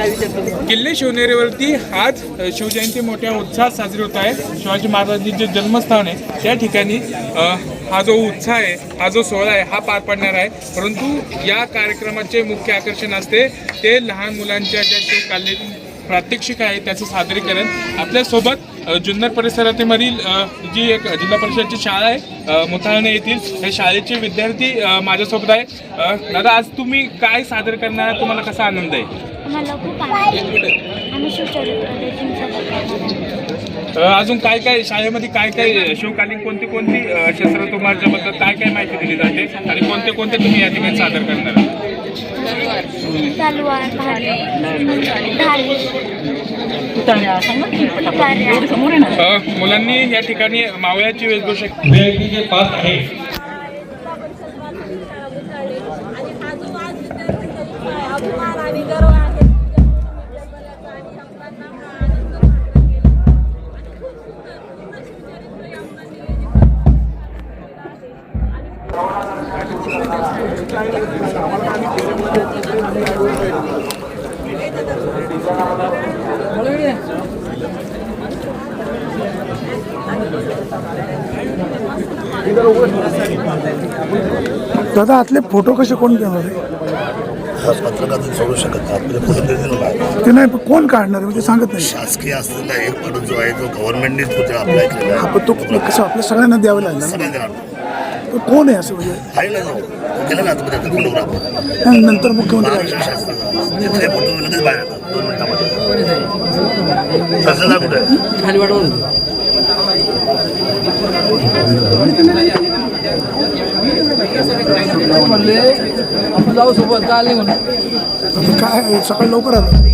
किल्ले शिवनेरीवरती आज शिवजयंती मोठ्या उत्साहात साजरी होत आहे. शिवाजी महाराजांचे जन्मस्थान आहे त्या ठिकाणी हा जो उत्साह आहे हा जो सोहळा आहे हा पार पडणार आहे. परंतु या कार्यक्रमाचे मुख्य आकर्षण असते ते लहान मुलांच्या ज्या शिवकालीन प्रात्यक्षिक आहे त्याचं सादरीकरण. आपल्यासोबत जुन्नर परिसरातील जी एक जिल्हा परिषदची शाळा आहे मुथाळणे येथील हे शाळेचे विद्यार्थी माझ्यासोबत आहे. दादा आज तुम्ही काय सादर करणार? तुम्हाला कसा आनंद आहे? अजून काय काय शाळेमध्ये काय काय शिवकालीन कोणती कोणती शस्त्र तुम्हाच्याबद्दल काय काय माहिती दिली जाते? आणि कोणते कोणते तुम्ही या ठिकाणी सादर करणार मुलांनी या ठिकाणी मावळ्याची वेशभूषा जे पास आहे. आणि हा जो आज दादा आतले फोटो कसे कोण घेणार हा पत्रकारातून सोडू शकत नाही. आपल्याला पुढे दिलेला आहे ते नाही पण कोण काढणार म्हणजे सांगत नाही. शासकीय असलेला एक माणूस जो आहे तो गव्हर्नमेंटनेच पण तो कसं आपल्या सगळ्यांना द्यावं लागणार. कोण आहे असं म्हणजे? गेला नंतर मुख्यमंत्री म्हणले आपण जाऊ म्हणून काय सकाळी लवकर आलं.